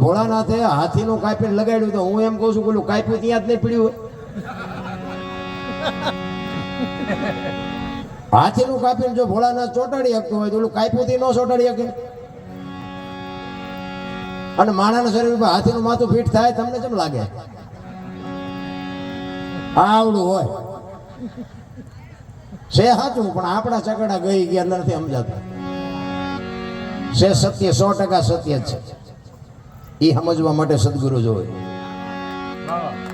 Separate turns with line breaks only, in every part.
ભોળાનાથે હાથીનું કાપીને લગાડ્યું તો હું એમ કહું છું પેલું કાપ્યું ત્યાં જ નહીં પીડ્યું હાથીનું કાપીને જો ભોળાનાથ ચોટાડી શકતો હોય તો ઓલું કાપ્યું થી ન ચોટાડી શકે. અને માણાના શરીર ઉપર હાથીનું માથું ફીટ થાય તમને કેમ લાગે? આવડું હોય. છે સાચું, પણ આપણા ચકડા ગઈ ગયા નથી સમજાતા. છે સત્ય, સો ટકા સત્ય છે. એ સમજવા માટે સદગુરુ જોવે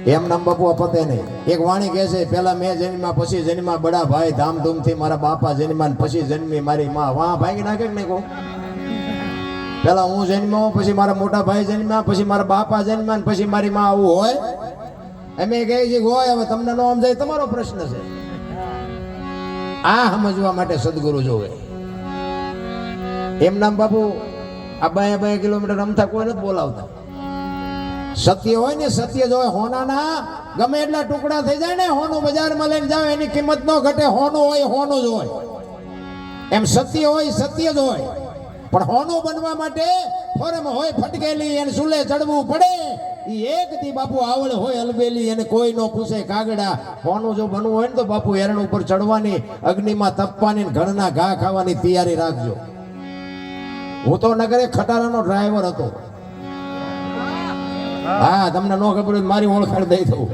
એમ નામ બાપુ પતે નહીં. એક વાણી કહે છે, પેલા મેં જન્મ્યા પછી જન્મા બડા ભાઈ ધામધૂમથી મારા બાપા જન્મા પછી જન્મી મારી માં. વાહ, ભાંગી નાખે નહીં કહું પેલા હું જન્મ્યો પછી મારા મોટા ભાઈ જન્મ્યા, પછી મારા બાપા જન્મ્યા પછી મારી માં આવું હોય? એમ કહે છે, હોય, હવે તમને ન સમજાય, તમારો પ્રશ્ન છે. આ સમજવા માટે સદગુરુ જોવે એમ નામ બાપુ આ બાયા બાયા કિલોમીટર રમતા કોઈ બોલાવતા. સત્ય હોય ને સત્ય જો હોય. હોનાના ગમે એટલા ટુકડા થઈ જાય ને, હોનું બજારમાં લઈને જાવ એની કિંમત ન ઘટે. હોનું હોય, હોનું જ હોય. એમ સત્ય હોય, સત્ય જ હોય. પણ હોનું બનવા માટે ફોરમ હોય ફટકેલી એને સુલે ચડવું પડે. એ એક થી બાપુ આવડ હોય અલબેલી એને કોઈ નો પૂછે કાગડા. હોનું જો બનવું હોય ને તો બાપુ એરણ ઉપર ચડવાની, અગ્નિમાં તપવાની ઘરના ઘા ખાવાની તૈયારી રાખજો. હું તો નગરે ખટારાનો ડ્રાઈવર હતો. હા, તમને નો ખબર મારી ઓળખાણ દઈ દઉં.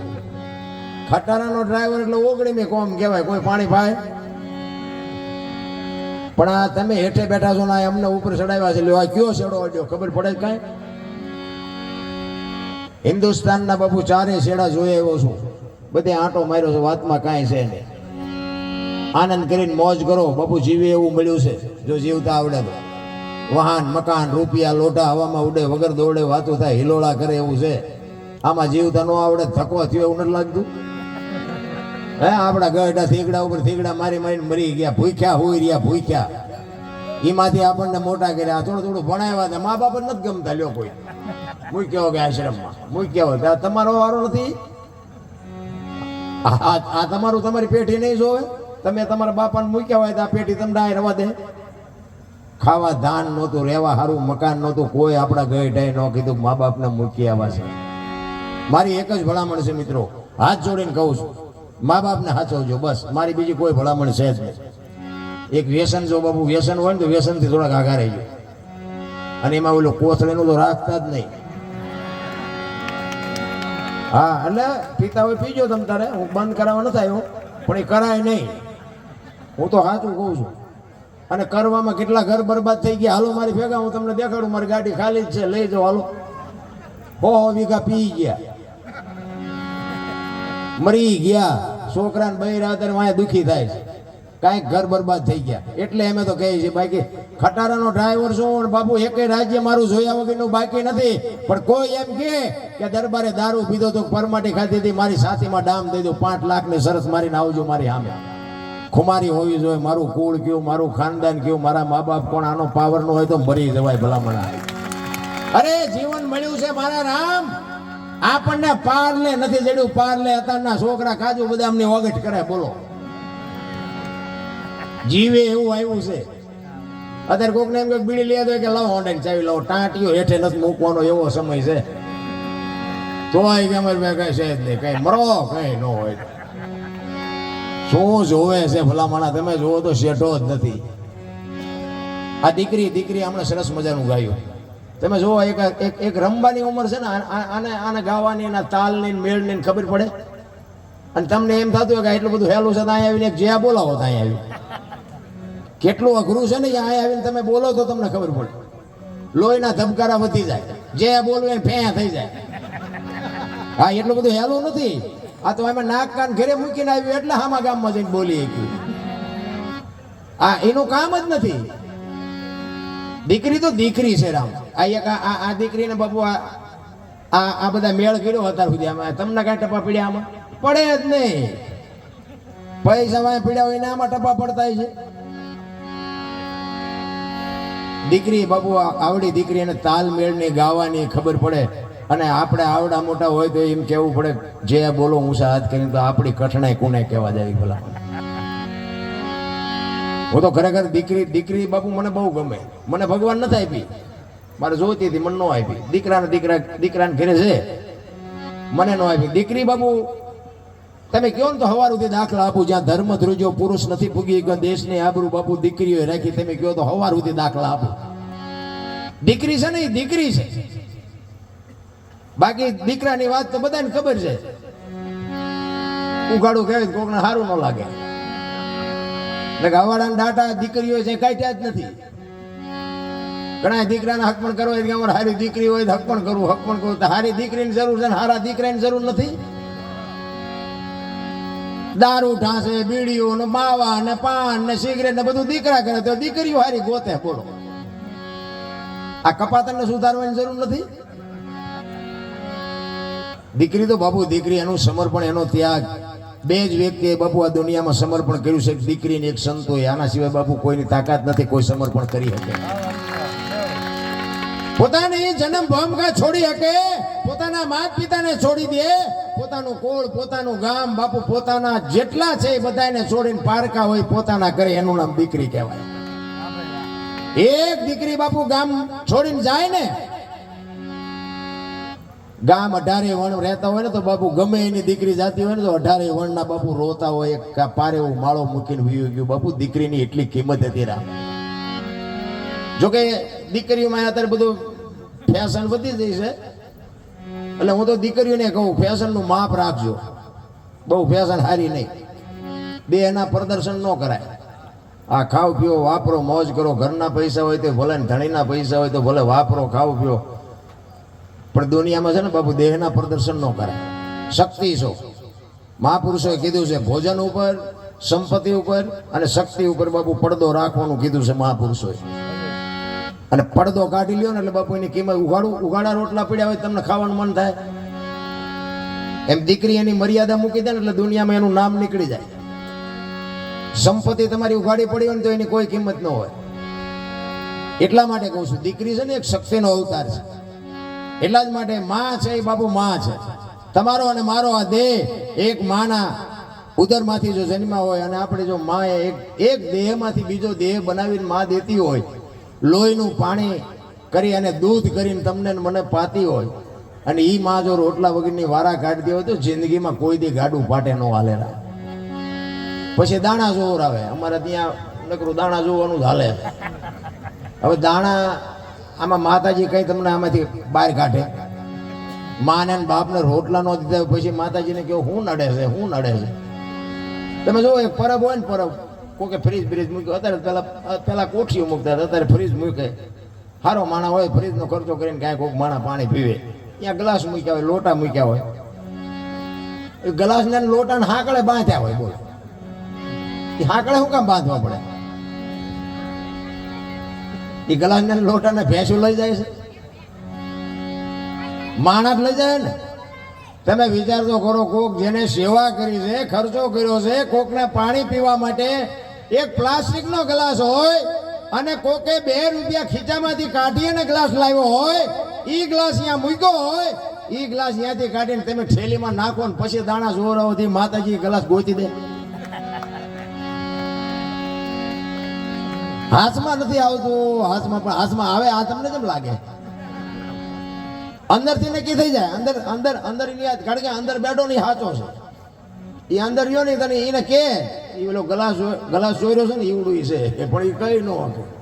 ખટારાનો ડ્રાઈવર એટલે ઓગણી મેં કોમ કહેવાય, કોઈ પાણી ભાઈ પણ આ તમે હેઠે બેઠા છો ને અમને ઉપર ચડાવ્યા છે આ કયો શેડો અડ્યો ખબર પડે કાંઈ? હિન્દુસ્તાનના બાપુ ચારે શેડા જોઈ આવ્યો છું. બધે આંટો માર્યો છે, વાતમાં કાંઈ છે નહીં. આનંદ કરીને મોજ કરો, બાપુ જીવે એવું મળ્યું છે, જો જીવતા આવડે તો. વાહન, મકાન, રૂપિયા લોટા હવામાં ઉડે, વગર દોડે, વાતો થાય, હિલોળા કરે એવું છે. આમાં જીવતા ન આવડે થકો થયો એવું નથી લાગતું? હે, આપણા ગઢા થીગડા ઉપર થીગડા મારી મારીને મરી ગયા, ભૂખ્યા હોઈ રહ્યા, ભૂખ્યા. એમાંથી આપણને મોટા કર્યા થોડું થોડું ભણાવ્યા હતા, મા બાપ નથી ગમતા લ્યો કોઈ. મૂક્યો કે આશ્રમમાં મૂક્યો કે તમારો વારો નથી? આ તમારું તમારી પેઢી નહીં જોવે? તમે તમારા બાપાને મૂક્યા હોય તો આ પેઢી તમને ડાય રવા દે. ખાવા ધાન નહોતું, રહેવા સારું મકાન નહોતું, કોઈ આપણા ગઈ ઢાઈ ન કીધું, મા બાપને મૂકી આવ્યા છે મારી એક જ ભલામણ છે મિત્રો, હાથ જોડીને કહું છું. મા બાપને સાચવજો બસ, મારી બીજી કોઈ ભલામણ છે જ નહીં. એક વ્યસન, જો બાબુ વ્યસન હોય ને તો વ્યસનથી થોડાક આગા જાય અને એમાં ઓલું કોથળીનું તો રાખતા જ નહીં. હા, એટલે પીતા હોય પીજો તમ તારે, હું બંધ કરાવવા નથી આવ્યો પણ એ કરાય નહીં. હું તો સાચું કહું છું. અને કરવામાં કેટલા ઘર બરબાદ થઈ ગયા? હાલો, મારી ભેગા, હું તમને દેખાડું. મારી ગાડી ખાલી જ છે. લઈ જાઓ, હાલો. હો વીઘા પી ગયા. મરી ગયા. છોકરાને બૈરા અત્યારે વાંહે દુઃખી થાય છે. કાંઈક ઘર બરબાદ થઈ ગયા. એટલે અમે તો કહીએ છીએ, બાકી ખટારાનો ડ્રાઈવર છું બાપુ એક રાજ્ય મારું જોયા વગરનું બાકી નથી. પણ કોઈ એમ કે કે દરબારે દારૂ પીધો તો પરમાટી ખાધી હતી, મારી સાથીમાં ડામ દઈ દો. પાંચ લાખની સરસ મારીને આવજો મારી સામે. ખુમારી હોવી જોઈએ, મારું કુળ કયું, મારું ખાનદાન કયું, મારા મા બાપ કોણ, આનો પાવર નો હોય તો મરી જવાય ભલામણા. અરે, જીવન મળ્યું છે મારા રામ. આપણને પારલે નથી જડ્યું પારલે અત્યારના છોકરા કાજુ બદામની ઓગટ કરે, બોલો. જીવે એવું આવ્યું છે. અત્યારે કોકને એમ કે બીડી લઈ દો કે લાવો હોન્ડા ચાવી લાવો. ટાંટીઓ હેઠે નથી મૂકવાનો એવો સમય છે. તોય કે અમારે કઈ છે નહીં, કઈ મરો, કઈ ન હોય. શું જોવે છે ભલામણા? તમે જોવો તો શેઠો જ નથી. આ દીકરી દીકરી હમણાં સરસ મજાનું ગાયું. તમે જુઓ, એક એક એક રમવાની ઉંમર છે ને આને આને ગાવાની એના તાલની મેળની ખબર પડે? અને તમને એમ થતું હોય કે એટલું બધું હેલું છે ત્યાં આવીને જ્યાં બોલાવો ત્યાં આવી કેટલું અઘરું છે ને અહીંયા આવીને તમે બોલો તો તમને ખબર પડે. લોહીના ધબકારા વધી જાય. જે બોલવું ફે થઈ જાય. હા, એટલું બધું હેલું નથી. આ તો એમાં નાક કાન ઘરે મૂકીને આવ્યું, એટલે હામા ગામમાં જઈને બોલી શક્યું આ એનું કામ જ નથી. દીકરી તો દીકરી છે રામ. આ એક આ- દીકરી દીકરીને બાપુ આ આ બધા મેળ કર્યો અત્યાર સુધી આમાં. તમને કાંઈ ટપા પીડ્યા આમાં? પડે જ નહીં. પૈસા વાય પીડ્યા હોય ને આમાં ટપા પડતા છે. દીકરી બાપુ આવડી આવડી દીકરીને તાલ મેળની ગાવાની ખબર પડે. અને આપણે આવડા મોટા હોય તો એમ કેવું પડે, જે બોલો ઊંચા હાથ કરીને તો આપણી કઠણાઈ કોને કહેવા જાય ભલા. હું તો ખરેખર દીકરી દીકરી બાપુ મને બહુ ગમે. મને ભગવાન નથી આપી. મારે જોતી હતી મને ન આપી. દીકરાને દીકરા, દીકરાને ઘરે છે. મને ન આપી. દીકરી બાબુ તમે કહો ને તો હવાર સુધી દાખલા આપું, જ્યાં ધર્મ ધ્રુજો પુરુષ નથી ભૂગી ગયો, દેશની આબરૂ બાપુ દીકરીઓ રાખી, તમે કહો તો હવાર સુધી દાખલા આપું. દીકરી છે ને એ દીકરી છે. બાકી દીકરાની વાત તો બધાને ખબર છે. ઉઘાડું તો કોકને સારું ન લાગે. એટલે કે ડાટા દીકરીઓ છે કાઢ્યા જ નથી. ઘણા દીકરાને હક પણ કરવો કે અમારે હારી દીકરી હોય તો હક પણ કરવું, હક પણ કરવું. તો સારી દીકરીની જરૂર છે ને હારા દીકરાની જરૂર નથી. દારૂ ઢાંસે, બીડીઓ ને માવા ને પાન ને સિગરેટ ને બધું દીકરા કરે તો દીકરીઓ હારી ગોતે બોલો. આ કપાતરને સુધારવાની જરૂર નથી? દીકરી તો બાપુ, દીકરી એનું સમર્પણ, એનો ત્યાગ. બે જ વ્યક્તિએ બાપુ આ દુનિયામાં સમર્પણ કર્યું છે. દીકરીને એક સંતોએ. આના સિવાય બાપુ કોઈની તાકાત નથી, કોઈ સમર્પણ કરી શકે પોતાની જન્મ ભૂમિકા છોડી શકે. પોતાના માત પિતાને છોડી દે. પોતાનું કોળ, પોતાનું ગામ બાપુ પોતાના જેટલા છે એ બધાને છોડીને પારકા હોય, પોતાના કરે એનું નામ દીકરી કહેવાય. એક દીકરી બાપુ ગામ છોડીને જાય ને ગામ અઢારે વણ રહેતા હોય ને તો બાપુ ગમે એની દીકરી જાતી હોય ને તો અઢારે વણના બાપુ રોતા હોય, એક પારે એવું માળો મૂકીને વયું ગયું. બાપુ દીકરીની એટલી કિંમત હતી રામ. જોકે દીકરીઓમાં અત્યારે બધું ફેશન વધી જઈ છે. એટલે હું તો દીકરીઓને કહું ફેશનનું માપ રાખજો. બહુ ફેશન હારી નહીં. બે એના પ્રદર્શન ન કરાય. આ ખાવ પીઓ, વાપરો, મોજ કરો. ઘરના પૈસા હોય તો ભલે ધણીના પૈસા હોય તો ભલે વાપરો, ખાવ પીઓ. પણ દુનિયામાં છે ને બાપુ, દેહના પ્રદર્શન ન કરે. શક્તિ છો. મહાપુરુષોએ કીધું છે, ભોજન ઉપર, સંપત્તિ ઉપર અને શક્તિ ઉપર બાપુ પડદો રાખવાનું કીધું છે મહાપુરુષોએ. અને પડદો કાઢી લ્યો ને એટલે બાપુ એની કિંમત ઉગાડું ઉગાડા રોટલા પડ્યા હોય તમને ખાવાનું મન થાય. એમ દીકરી એની મર્યાદા મૂકી દે ને એટલે દુનિયામાં એનું નામ નીકળી જાય. સંપત્તિ તમારી ઉઘાડી પડી હોય ને તો એની કોઈ કિંમત ન હોય. એટલા માટે કહું છું, દીકરી છે ને એક શક્તિનો અવતાર છે. એટલા જ માટે માં છે એ બાપુ માં છે. તમારો અને મારો આ દેહ એક માના ઉદરમાંથી જો જન્મ્યા હોય અને આપણે જો માએ એક એક દેહમાંથી બીજો દેહ બનાવીને માં દેતી હોય, લોહીનું પાણી કરી અને દૂધ કરીને તમને મને પાતી હોય, અને એ માં જો રોટલા વગરની વારા કાઢતી હોય તો જિંદગીમાં કોઈ દી ગાડું પાટે ન હાલેરા પછી દાણા જોર આવે અમારે ત્યાં નકરું દાણા જોવાનું જ હાલે. હવે દાણા આમાં માતાજી કઈ તમને આમાંથી બહાર કાઢે? માને બાપને રોટલા નો દીધા પછી માતાજીને કેવું હું નડે છે, હું નડે છે. તમે જો એ પરબ હોય ને પરબ, કોકે ફ્રીજ બ્રીજ મૂક્યો, અત્યારે પેલા પેલા કોઠીઓ મૂકતા હતા, અત્યારે ફ્રીજ મૂકે. સારો માણા હોય ફ્રીજનો ખર્ચો કરીને કાંઈ કોઈક માણા પાણી પીવે. ત્યાં ગ્લાસ મૂક્યા હોય, લોટા મૂક્યા હોય. એ ગ્લાસ ને લોટા ને હાકળે બાંધ્યા હોય, બોલો. એ હાકળે શું કામ બાંધવા પડે? એ ગ્લાસ લોટાને લોટા ભેંસું લઈ જાય છે. માણસ લઈ જાય ને. તમે વિચાર તો કરો કોક જેને સેવા કરી છે, ખર્ચો કર્યો છે, કોકને પાણી પીવા માટે એક પ્લાસ્ટિકનો ગ્લાસ હોય અને કોકે બે રૂપિયા ખીચામાંથી કાઢી અને ગ્લાસ લાવ્યો હોય એ ગ્લાસ અહીંયા મૂક્યો હોય એ ગ્લાસ અહીંયાથી કાઢીને તમે ઠેલીમાં નાખો ને પછી દાણા જોરાઓથી માતાજી ગ્લાસ ગોતી દે. હાથમાં નથી આવતું. હાથમાં પણ હાથમાં આવે, આ તમને કેમ લાગે? અંદરથી નક્કી થઈ જાય. અંદર અંદર અંદર એની કારણ કે અંદર બેઠો નહીં સાચો છે. એ અંદર રહ્યો નહીં, તને એને કે એ પેલો ગલાસ ગલાસ જોઈ રહ્યો છે ને એવડું છે. પણ એ કઈ ન હતું.